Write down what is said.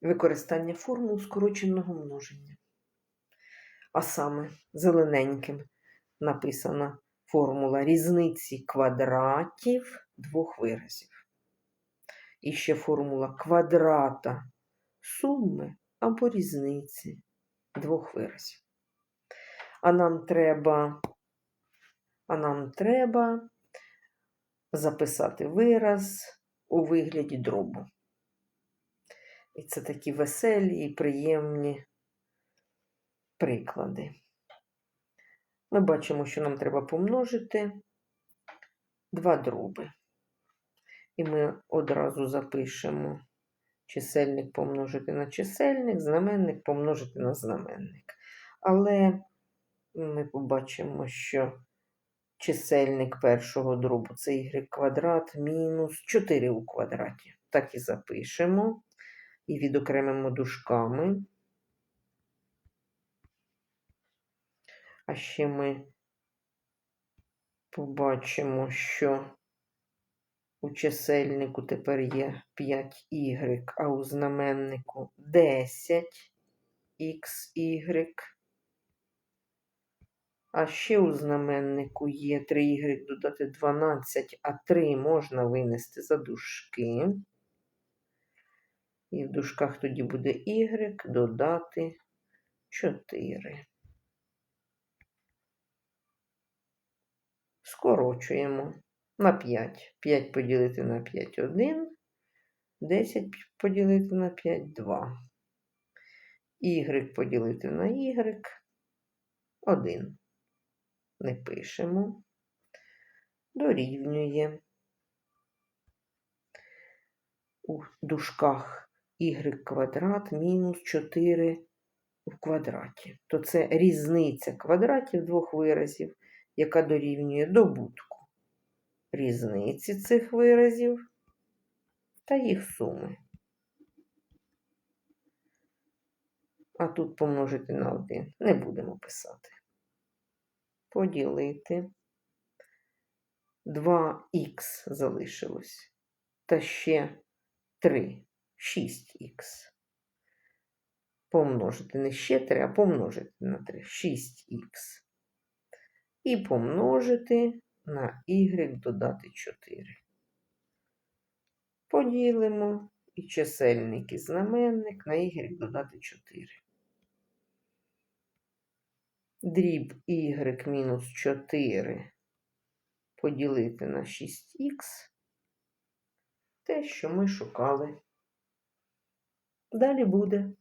Використання формул скороченого множення. А саме зелененьким написана формула різниці квадратів двох виразів. І ще формула квадрата суми або різниці двох виразів. А нам треба, а нам треба записати вираз у вигляді дробу. І це такі веселі і приємні приклади. Ми бачимо, що нам треба помножити два дроби. І ми одразу запишемо чисельник помножити на чисельник, знаменник помножити на знаменник. Але ми побачимо, що чисельник першого дробу це y квадрат мінус 4 у квадраті. Так і запишемо. І відокремимо дужками. А ще ми побачимо, що у чисельнику тепер є 5y, а у знаменнику 10xy. А ще у знаменнику є 3y додати 12, а 3 можна винести за дужки. І в дужках тоді буде y додати 4. Скорочуємо на 5. 5 поділити на 5 1. 10 поділити на 5 2. Y поділити на y 1. Не пишемо. Дорівнює. У дужках y квадрат мінус 4 в квадраті. То це різниця квадратів двох виразів, яка дорівнює добутку різниці цих виразів та їх суми. А тут помножити на 1 не будемо писати. Поділити 2х залишилось. Та ще 3, 6х. Помножити не ще 3, а помножити на 3, 6х. І помножити на y додати 4. Поділимо і чисельник і знаменник на y додати 4. Дріб y мінус 4 поділити на 6х. Те, що ми шукали. Далі буде.